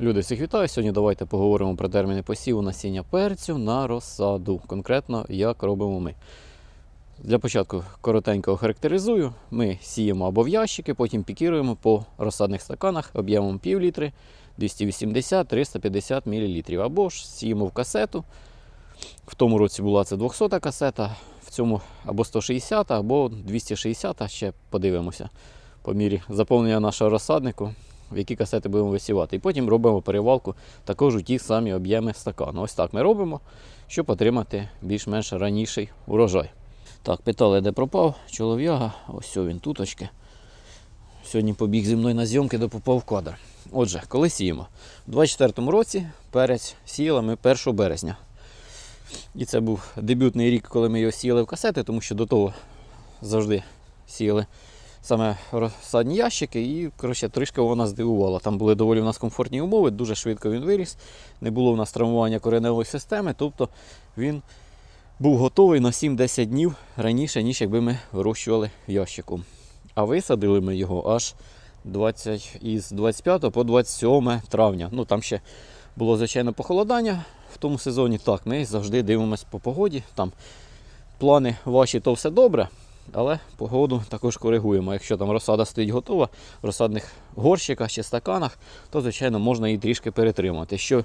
Люди, всіх вітаю. Сьогодні давайте поговоримо про терміни посіву насіння перцю на розсаду. Конкретно, як робимо ми. Для початку коротенько охарактеризую. Ми сіємо або в ящики, потім пікіруємо по розсадних стаканах об'ємом пів літри, 280-350 мл. Або ж сіємо в касету. В тому році була це 200 касета, в цьому або 160, або 260, ще подивимося по мірі заповнення нашого розсаднику, в які касети будемо висівати. І потім робимо перевалку також у ті самі об'єми стакану. Ось так ми робимо, щоб отримати більш-менш раніший урожай. Так, питали, де пропав чолов'яга. Ось він туточки. Сьогодні побіг зі мною на зйомки, де попав кадр. Отже, коли сіємо? У 24-му році перець сіяли ми 1 березня. І це був дебютний рік, коли ми його сіяли в касети, тому що до того завжди сіяли саме розсадні ящики, і коротше, трішки вона здивувала. Там були доволі у нас комфортні умови, дуже швидко він виріс, не було в нас травмування кореневої системи, тобто він був готовий на 7-10 днів раніше, ніж якби ми вирощували в ящику. А висадили ми його аж 20, із 25 по 27 травня. Ну там ще було звичайно похолодання в тому сезоні. Так, ми завжди дивимося по погоді. Там плани ваші, то все добре. Але погоду також коригуємо. Якщо там розсада стоїть готова в розсадних горщиках чи стаканах, то звичайно можна її трішки перетримати. Що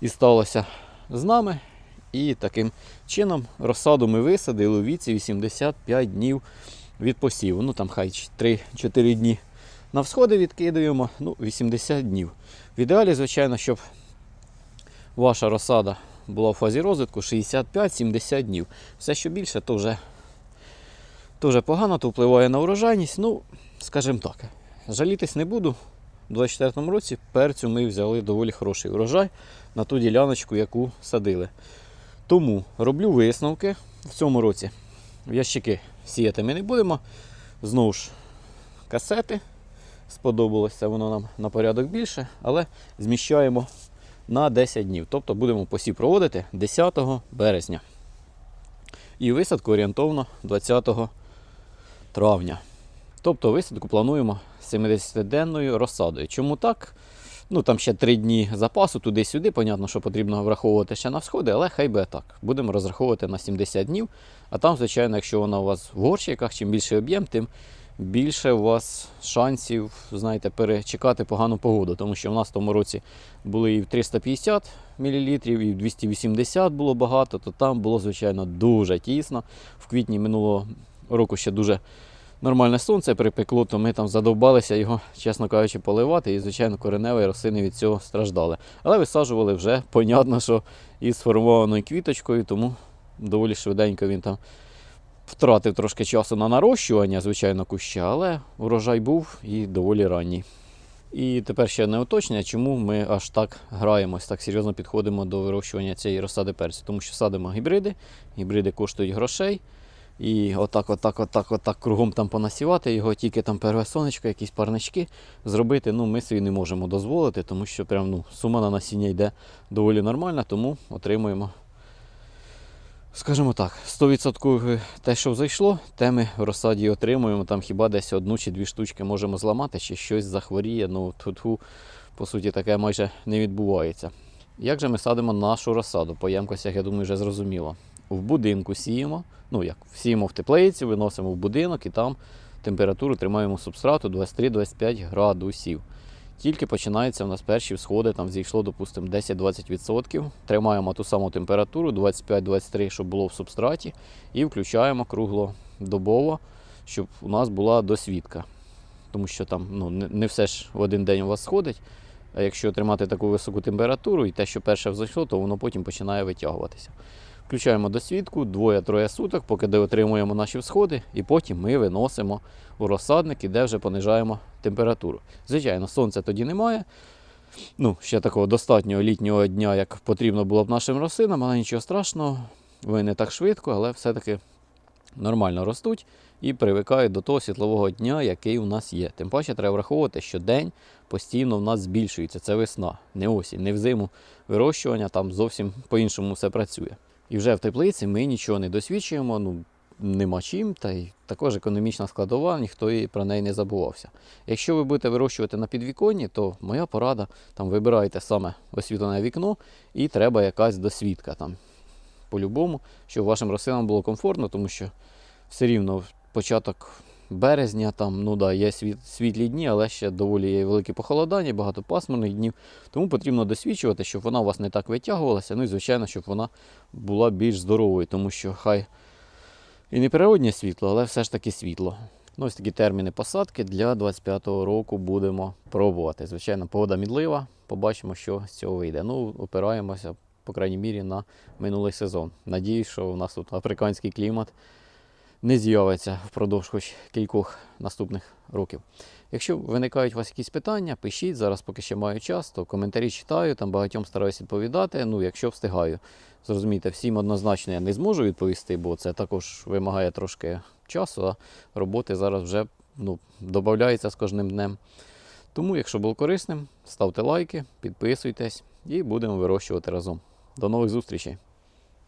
і сталося з нами. І таким чином розсаду ми висадили у віці 85 днів від посіву. Ну там хай 3-4 дні на всходи відкидуємо, ну 80 днів. В ідеалі, звичайно, щоб ваша розсада була в фазі розвитку 65-70 днів. Все, що більше, то вже вже погано, то впливає на урожайність. Ну, скажімо так, жалітись не буду. У 24 році перцю ми взяли доволі хороший урожай на ту діляночку, яку садили. Тому роблю висновки в цьому році. В ящики сіяти ми не будемо. Знову ж касети. Сподобалося воно нам на порядок більше, але зміщаємо на 10 днів. Тобто будемо посів проводити 10 березня. І висадку орієнтовно 20 травня. Тобто висадку плануємо 70-денною розсадою. Чому так? Ну там ще 3 дні запасу туди-сюди. Понятно, що потрібно враховувати ще на всходи, але хай би так. Будемо розраховувати на 70 днів. А там, звичайно, якщо вона у вас в горщиках, чим більший об'єм, тим більше у вас шансів, знаєте, перечекати погану погоду. Тому що в нас в тому році були і в 350 мл, і в 280 було багато, то там було, звичайно, дуже тісно. В квітні минулого року ще дуже нормальне сонце припекло, то ми там задовбалися його, чесно кажучи, поливати. І, звичайно, кореневі рослини від цього страждали. Але висаджували вже, понятно, що із сформованою квіточкою, тому доволі швиденько він там втратив трошки часу на нарощування, звичайно, куща, але урожай був і доволі ранній. І тепер ще не уточнення, чому ми аж так граємось, так серйозно підходимо до вирощування цієї розсади перцю. Тому що садимо гібриди, гібриди коштують грошей. І отак, отак, отак, отак кругом там понасівати його, тільки там перве сонечко, якісь парнички зробити. Ну, ми собі не можемо дозволити, тому що прям, ну, сума на насіння йде доволі нормальна, тому отримуємо, скажімо так, 100% те, що зайшло, те ми в розсаді отримуємо. Там хіба десь одну чи дві штучки можемо зламати, чи щось захворіє. Ну, тут, по суті, таке майже не відбувається. Як же ми садимо нашу розсаду? По ямкостях, я думаю, вже зрозуміло. В будинку сіємо, ну як, сіємо в теплиці, виносимо в будинок і там температуру тримаємо субстрату 23-25 градусів. Тільки починаються в нас перші всходи, там зійшло, допустимо, 10-20%. Тримаємо ту саму температуру 25-23, щоб було в субстраті, і включаємо круглодобово, щоб у нас була досвідка. Тому що там ну, не все ж в один день у вас сходить. А якщо тримати таку високу температуру і те, що перше взайшло, то воно потім починає витягуватися. Включаємо досвідку, двоє-троє суток, поки де отримуємо наші всходи, і потім ми виносимо у розсадник, і де вже понижаємо температуру. Звичайно, сонця тоді немає. Ну, Ще такого достатнього літнього дня, як потрібно було б нашим рослинам, але нічого страшного, вони не так швидко, але все-таки нормально ростуть і привикають до того світлового дня, який у нас є. Тим паче треба враховувати, що день постійно в нас збільшується. Це весна, не осінь, не взиму вирощування, там зовсім по-іншому все працює. І вже в теплиці ми нічого не досвідчуємо. Ну, нема чим, та й також економічна складова, ніхто і про неї не забувався. Якщо ви будете вирощувати на підвіконні, то моя порада там вибирайте саме освітлене вікно і треба якась досвідка там. По-любому, щоб вашим рослинам було комфортно, тому що все рівно початок березня, там, ну да, є світ, світлі дні, але ще доволі є великі похолодання, багато пасмурних днів. Тому потрібно досвідчувати, щоб вона у вас не так витягувалася. Ну і звичайно, щоб вона була більш здоровою, тому що хай і не природнє світло, але все ж таки світло. Ну, ось такі терміни посадки для 25-го року будемо пробувати. Звичайно, погода мідлива, побачимо, що з цього вийде. Ну, опираємося, по крайній мірі, на минулий сезон. Надіюсь, що у нас тут африканський клімат не з'явиться впродовж хоч кількох наступних років. Якщо виникають у вас якісь питання, пишіть. Зараз, поки ще маю час, то коментарі читаю, там багатьом стараюся відповідати. Ну, якщо встигаю. Зрозумійте, всім однозначно я не зможу відповісти, бо це також вимагає трошки часу, а роботи зараз вже ну, додається з кожним днем. Тому, якщо було корисним, ставте лайки, підписуйтесь і будемо вирощувати разом. До нових зустрічей!